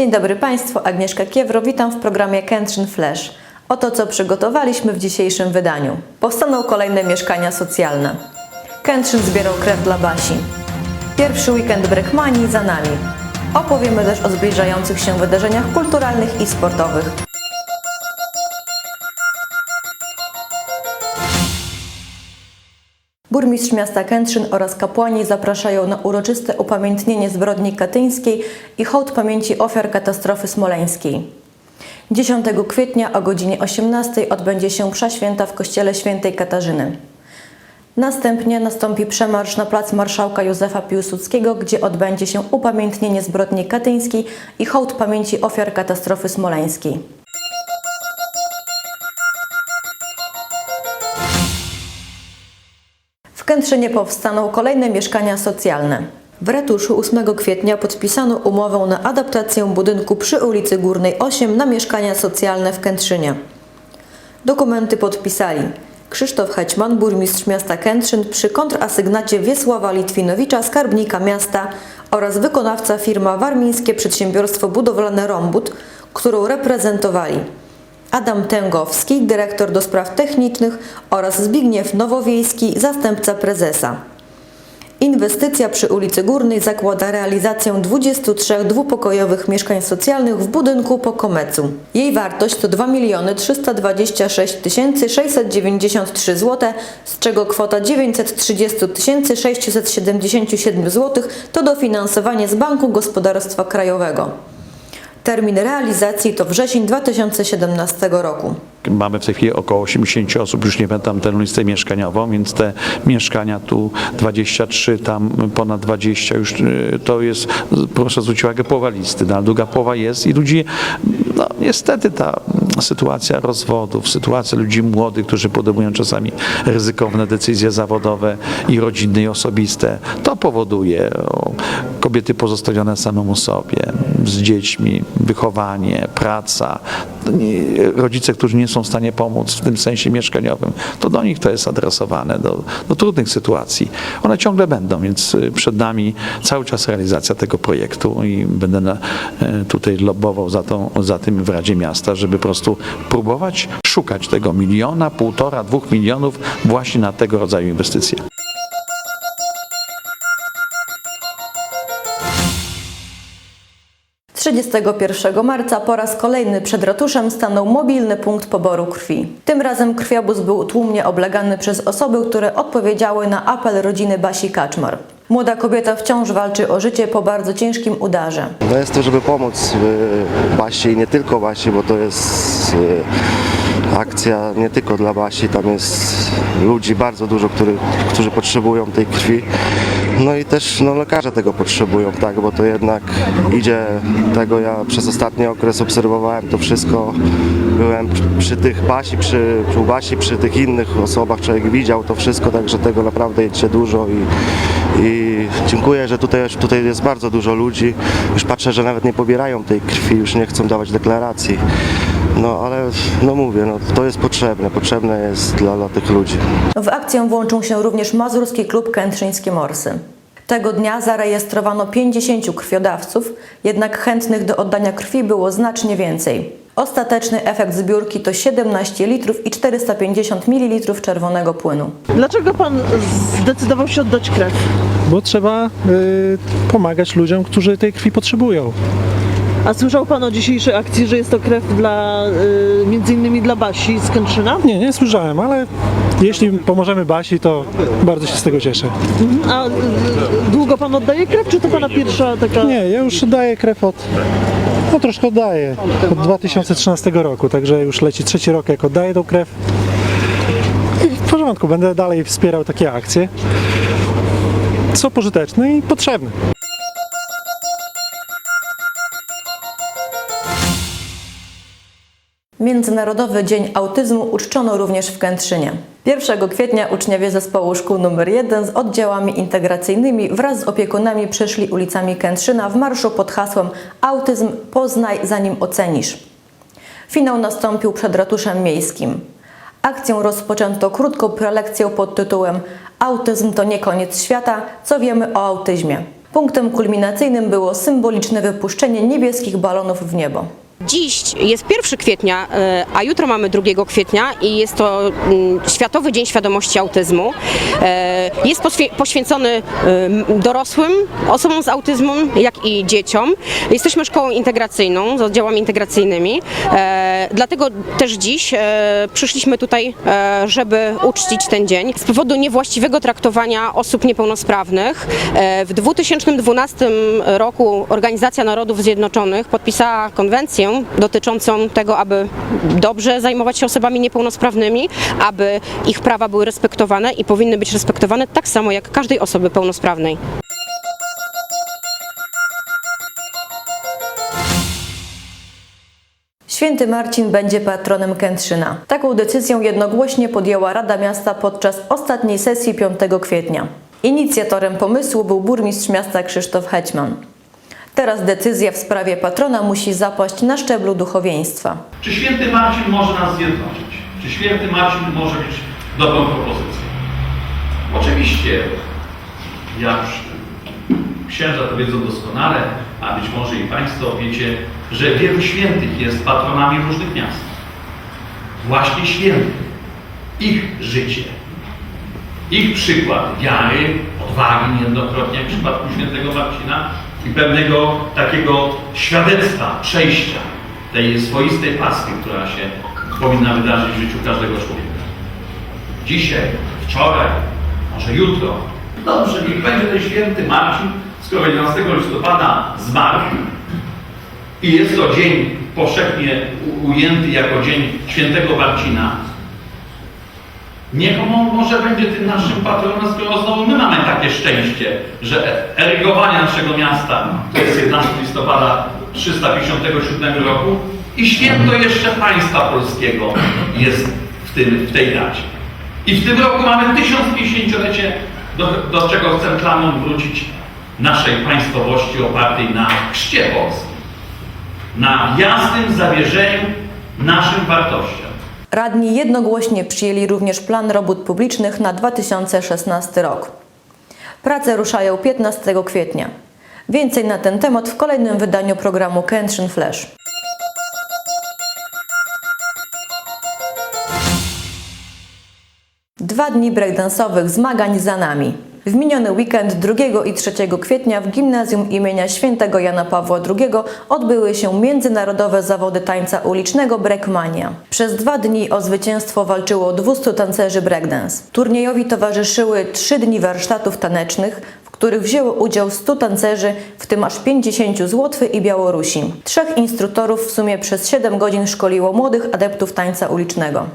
Dzień dobry Państwu, Agnieszka Kiewro, witam w programie Kętrzyn Flash. Oto co przygotowaliśmy w dzisiejszym wydaniu. Powstaną kolejne mieszkania socjalne. Kętrzyn zbierał krew dla Basi. Pierwszy weekend Brekmanii za nami. Opowiemy też o zbliżających się wydarzeniach kulturalnych i sportowych. Burmistrz miasta Kętrzyn oraz kapłani zapraszają na uroczyste upamiętnienie zbrodni katyńskiej i hołd pamięci ofiar katastrofy smoleńskiej. 10 kwietnia o godzinie 18 odbędzie się msza święta w kościele świętej Katarzyny. Następnie nastąpi przemarsz na plac Marszałka Józefa Piłsudskiego, gdzie odbędzie się upamiętnienie zbrodni katyńskiej i hołd pamięci ofiar katastrofy smoleńskiej. Kętrzynie powstaną kolejne mieszkania socjalne. W ratuszu 8 kwietnia podpisano umowę na adaptację budynku przy ulicy Górnej 8 na mieszkania socjalne w Kętrzynie. Dokumenty podpisali Krzysztof Hećman, burmistrz miasta Kętrzyn przy kontrasygnacie Wiesława Litwinowicza, skarbnika miasta oraz wykonawca firma Warmińskie Przedsiębiorstwo Budowlane Rombut, którą reprezentowali Adam Tęgowski, dyrektor do spraw technicznych oraz Zbigniew Nowowiejski, zastępca prezesa. Inwestycja przy ulicy Górnej zakłada realizację 23 dwupokojowych mieszkań socjalnych w budynku po Komecu. Jej wartość to 2 326 693 zł, z czego kwota 930 677 zł to dofinansowanie z Banku Gospodarstwa Krajowego. Termin realizacji to wrzesień 2017 roku. Mamy w tej chwili około 80 osób, już nie pamiętam tę listę mieszkaniową, więc te mieszkania tu 23, tam ponad 20 już y, to jest, proszę zwrócić uwagę, połowa listy, no, druga połowa jest i ludzi, no niestety ta sytuacja rozwodów, sytuacja ludzi młodych, którzy podejmują czasami ryzykowne decyzje zawodowe i rodzinne i osobiste, to powoduje o, kobiety pozostawione samemu sobie, z dziećmi, wychowanie, praca, rodzice, którzy nie są w stanie pomóc w tym sensie mieszkaniowym, to do nich to jest adresowane, do, do trudnych sytuacji. One ciągle będą, więc y, przed nami cały czas realizacja tego projektu i będę na, e, tutaj lobbował za, tą, za tym w Radzie Miasta, żeby po prostu próbować szukać tego miliona, półtora, dwóch milionów właśnie na tego rodzaju inwestycje. - 31 marca po raz kolejny przed ratuszem stanął mobilny punkt poboru krwi. Tym razem krwiobóz był tłumnie oblegany przez osoby, które odpowiedziały na apel rodziny Basi Kaczmar. Młoda kobieta wciąż walczy o życie po bardzo ciężkim udarze. No jest to, żeby pomóc y, Basie i nie tylko Basi, bo to jest y, akcja nie tylko dla Basi, tam jest ludzi bardzo dużo, który, którzy potrzebują tej krwi. No i też no, lekarze tego potrzebują, tak, bo to jednak idzie tego, ja przez ostatni okres obserwowałem to wszystko, byłem przy, tych Basi, przy, przy Basi, przy tych innych osobach, człowiek widział to wszystko, także tego naprawdę idzie dużo i, i dziękuję, że tutaj, tutaj jest bardzo dużo ludzi. Już patrzę, że nawet nie pobierają tej krwi, już nie chcą dawać deklaracji. No ale no mówię, no, to jest potrzebne, potrzebne jest dla, dla tych ludzi. W akcję włączył się również Mazurski Klub Kętrzyńskie Morsy. Tego dnia zarejestrowano 50 krwiodawców, jednak chętnych do oddania krwi było znacznie więcej. Ostateczny efekt zbiórki to 17 litrów i 450 ml czerwonego płynu. Dlaczego pan zdecydował się oddać krew? bo trzeba y, pomagać ludziom, którzy tej krwi potrzebują. A słyszał pan o dzisiejszej akcji, że jest to krew dla, y, między innymi dla Basi z Kętrzyna? Nie, nie słyszałem, ale jeśli pomożemy Basi, to bardzo się z tego cieszę. A y, długo pan oddaje krew, czy to pana pierwsza taka... Nie, ja już daję krew od, no troszkę oddaję, od 2013 roku, także już leci trzeci rok, jak oddaję tą krew. I w porządku, będę dalej wspierał takie akcje. Są pożyteczne i potrzebne. Międzynarodowy Dzień Autyzmu uczczono również w Kętrzynie. 1 kwietnia uczniowie zespołu szkół nr 1 z oddziałami integracyjnymi wraz z opiekunami przeszli ulicami Kętrzyna w marszu pod hasłem Autyzm poznaj zanim ocenisz. Finał nastąpił przed ratuszem miejskim. Akcję rozpoczęto krótką prelekcją pod tytułem Autyzm to nie koniec świata, co wiemy o autyzmie. Punktem kulminacyjnym było symboliczne wypuszczenie niebieskich balonów w niebo. Dziś jest 1 kwietnia, e, a jutro mamy 2 kwietnia i jest to mm, Światowy Dzień Świadomości Autyzmu. E, Jest poświęcony e, dorosłym osobom z autyzmem, jak i dzieciom. Jesteśmy szkołą integracyjną z oddziałami integracyjnymi, dlatego też dziś przyszliśmy tutaj, żeby uczcić ten dzień. Z powodu niewłaściwego traktowania osób niepełnosprawnych w 2012 roku Organizacja Narodów Zjednoczonych podpisała konwencję dotyczącą tego, aby dobrze zajmować się osobami niepełnosprawnymi, aby ich prawa były respektowane i powinny być respektowane tak samo jak każdej osoby pełnosprawnej. Święty Marcin będzie patronem Kętrzyna. Taką decyzję jednogłośnie podjęła Rada Miasta podczas ostatniej sesji 5 kwietnia. Inicjatorem pomysłu był burmistrz miasta Krzysztof Hećman. Teraz decyzja w sprawie patrona musi zapaść na szczeblu duchowieństwa. Czy święty Marcin może nas zjednoczyć? Czy święty Marcin może być dobrą propozycją? Oczywiście, jak księża to wiedzą doskonale, a być może i Państwo wiecie, że wielu świętych jest patronami różnych miast. Właśnie świętych, ich życie, ich przykład wiary, odwagi niejednokrotnie, w przypadku świętego Marcina i pewnego takiego świadectwa, przejścia tej swoistej pasji, która się powinna wydarzyć w życiu każdego człowieka. Dzisiaj, wczoraj, może jutro. Dobrze, niech będzie ten święty Marcin, skoro 11 listopada zmarł i jest to dzień powszechnie ujęty jako dzień świętego Marcina, Niech on może będzie tym naszym patronem, skoro znowu my mamy takie szczęście, że erygowanie naszego miasta to jest 11 listopada 357 roku i święto jeszcze państwa polskiego jest w, tym, w tej dacie. I w tym roku mamy 1050-lecie, do, do czego chcę klamą wrócić naszej państwowości opartej na chrzcie polskim, na jasnym zawierzeniu naszym wartościom. Radni jednogłośnie przyjęli również plan robót publicznych na 2016 rok. Prace ruszają 15 kwietnia. Więcej na ten temat w kolejnym wydaniu programu Kętrzyn Flash. Dwa dni breakdance'owych zmagań za nami. W miniony weekend 2 i 3 kwietnia w gimnazjum imienia świętego Jana Pawła II odbyły się międzynarodowe zawody tańca ulicznego Breakmania. Przez dwa dni o zwycięstwo walczyło 200 tancerzy breakdance. Turniejowi towarzyszyły trzy dni warsztatów tanecznych, w których wzięło udział 100 tancerzy, w tym aż 50 z Łotwy i Białorusi. Trzech instruktorów w sumie przez 7 godzin szkoliło młodych adeptów tańca ulicznego.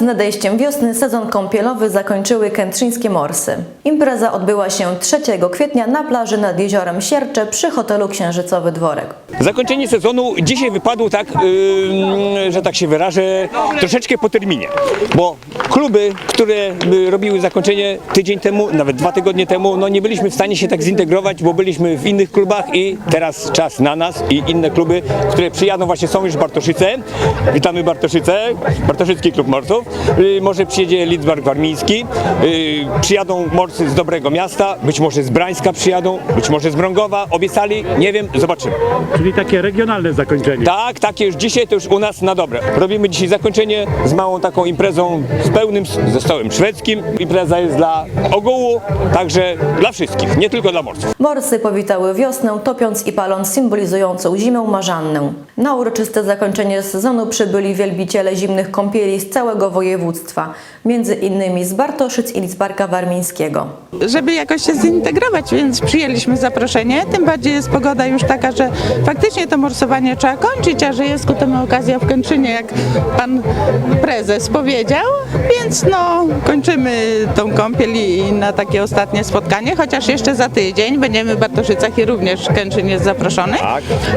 Z nadejściem wiosny sezon kąpielowy zakończyły kętrzyńskie morsy. Impreza odbyła się 3 kwietnia na plaży nad jeziorem Siercze przy hotelu Księżycowy Dworek. Zakończenie sezonu dzisiaj wypadło tak, yy, że tak się wyrażę, troszeczkę po terminie, bo kluby, które y, robiły zakończenie tydzień temu, nawet dwa tygodnie temu, no nie byliśmy w stanie się tak zintegrować, bo byliśmy w innych klubach i teraz czas na nas i inne kluby, które przyjadą właśnie są już Bartoszyce. Witamy Bartoszyce, Bartoszycki Klub morsów. Y, Może przyjedzie Lidzbark Warmiński, y, przyjadą morsy z dobrego miasta, być może z Brańska przyjadą, być może z Mrągowa. Obiecali, nie wiem, zobaczymy. Czyli takie regionalne zakończenie. Tak, takie już dzisiaj to już u nas na dobre. Robimy dzisiaj zakończenie z małą taką imprezą z pełnym ze stołem szwedzkim. Impreza jest dla ogółu, także dla wszystkich, nie tylko dla morsów. Morsy powitały wiosnę, topiąc i paląc symbolizującą zimę marzannę. Na uroczyste zakończenie sezonu przybyli wielbiciele zimnych kąpieli z całego województwa, między innymi z Bartoszyc i Lidzbarka Warmińskiego. żeby jakoś się zintegrować, więc przyjęliśmy zaproszenie. Tym bardziej jest pogoda już taka, że faktycznie to morsowanie trzeba kończyć, a że jest ku temu okazja w Kęczynie, jak pan prezes powiedział, więc no kończymy tą kąpiel i na takie ostatnie spotkanie, chociaż jeszcze za tydzień będziemy w Bartoszycach i również Kęczyn jest zaproszony.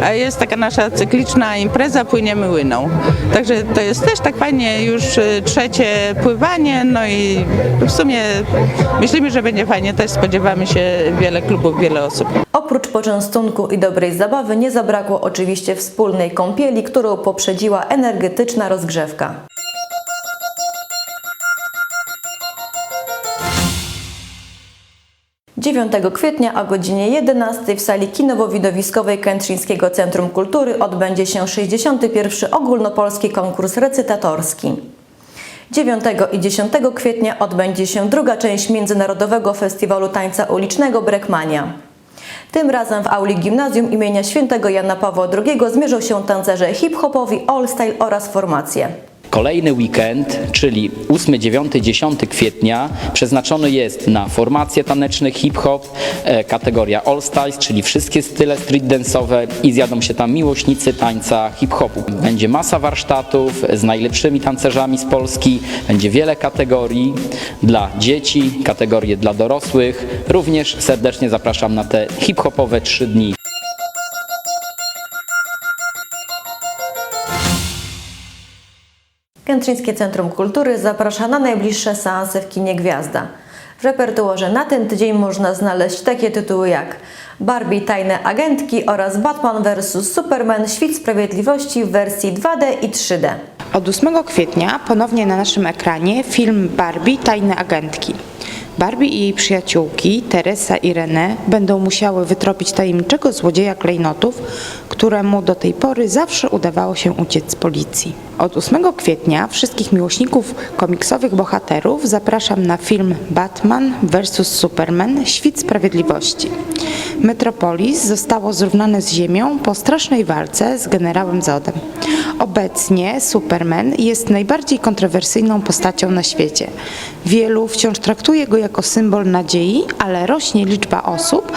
A jest taka nasza cykliczna impreza, płyniemy łyną. Także to jest też tak fajnie już y, trzecie pływanie, no i w sumie myślimy, że będzie fajnie, też spodziewamy się wiele klubów, wiele osób. Oprócz poczęstunku i dobrej zabawy nie zabrakło oczywiście wspólnej kąpieli, którą poprzedziła energetyczna rozgrzewka. Dziewiątego kwietnia o godzinie 11 w sali kinowo-widowiskowej Kętrzyńskiego Centrum Kultury odbędzie się 61. ogólnopolski konkurs recytatorski. 9 i 10 kwietnia odbędzie się druga część Międzynarodowego Festiwalu Tańca Ulicznego Brekmania. Tym razem w auli gimnazjum imienia świętego Jana Pawła II zmierzą się tancerze hip-hopowi, all-style oraz formacje. Kolejny weekend, czyli 8, 9, 10 kwietnia, przeznaczony jest na formacje taneczne hip-hop, e, kategoria All Styles, czyli wszystkie style street dance'owe i zjadą się tam miłośnicy tańca hip-hopu. Będzie masa warsztatów z najlepszymi tancerzami z Polski, będzie wiele kategorii dla dzieci, kategorie dla dorosłych. Również serdecznie zapraszam na te hip-hopowe trzy dni. Kętrzyńskie Centrum Kultury zaprasza na najbliższe seanse w kinie Gwiazda. W repertuarze na ten tydzień można znaleźć takie tytuły jak Barbie Tajne Agentki oraz Batman vs. Superman Świt Sprawiedliwości w wersji 2D i 3D. Od 8 kwietnia ponownie na naszym ekranie film Barbie Tajne Agentki. Barbie i jej przyjaciółki, Teresa i René, będą musiały wytropić tajemniczego złodzieja klejnotów, któremu do tej pory zawsze udawało się uciec z policji. Od 8 kwietnia wszystkich miłośników komiksowych bohaterów zapraszam na film Batman vs. Superman Świt Sprawiedliwości. Metropolis zostało zrównane z ziemią po strasznej walce z generałem Zodem. Obecnie Superman jest najbardziej kontrowersyjną postacią na świecie. Wielu wciąż traktuje go jako symbol nadziei, ale rośnie liczba osób,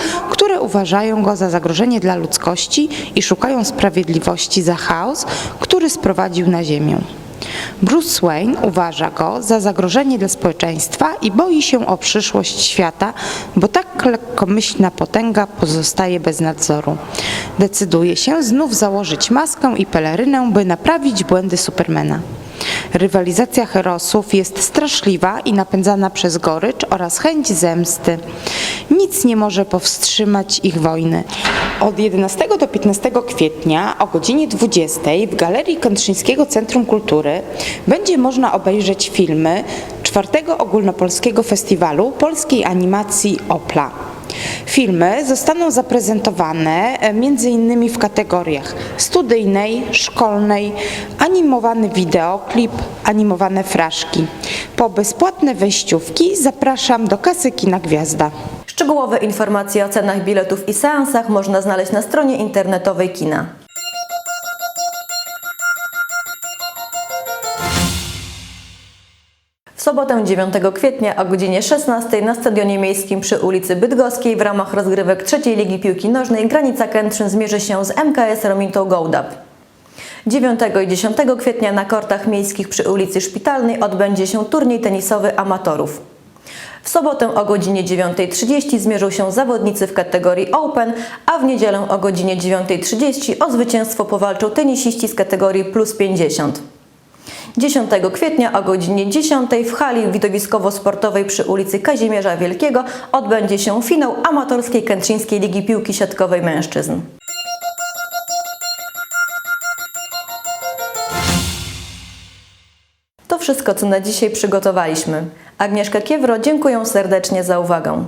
uważają go za zagrożenie dla ludzkości i szukają sprawiedliwości za chaos, który sprowadził na ziemię. Bruce Wayne uważa go za zagrożenie dla społeczeństwa i boi się o przyszłość świata, bo tak lekkomyślna potęga pozostaje bez nadzoru. Decyduje się znów założyć maskę i pelerynę, by naprawić błędy Supermana. Rywalizacja herosów jest straszliwa i napędzana przez gorycz oraz chęć zemsty. Nic nie może powstrzymać ich wojny. Od 11 do 15 kwietnia o godzinie 20 w Galerii Kętrzyńskiego Centrum Kultury będzie można obejrzeć filmy czwartego ogólnopolskiego festiwalu polskiej animacji OPLA. Filmy zostaną zaprezentowane m.in. w kategoriach studyjnej, szkolnej, animowany wideoklip, animowane fraszki. Po bezpłatne wejściówki zapraszam do kasy Kina Gwiazda. Szczegółowe informacje o cenach biletów i seansach można znaleźć na stronie internetowej kina. Sobotę 9 kwietnia o godzinie 16 na Stadionie Miejskim przy ulicy Bydgoskiej w ramach rozgrywek trzeciej Ligi Piłki Nożnej Granica Kętrzyn zmierzy się z MKS Romintą Gołdap. 9 i 10 kwietnia na kortach miejskich przy ulicy Szpitalnej odbędzie się turniej tenisowy amatorów. W sobotę o godzinie 9.30 zmierzą się zawodnicy w kategorii Open, a w niedzielę o godzinie 9.30 o zwycięstwo powalczą tenisiści z kategorii plus 50. 10 kwietnia o godzinie 10 w hali widowiskowo-sportowej przy ulicy Kazimierza Wielkiego odbędzie się finał amatorskiej Kętrzyńskiej Ligi Piłki Siatkowej Mężczyzn. To wszystko, co na dzisiaj przygotowaliśmy. Agnieszka Kiewro, dziękuję serdecznie za uwagę.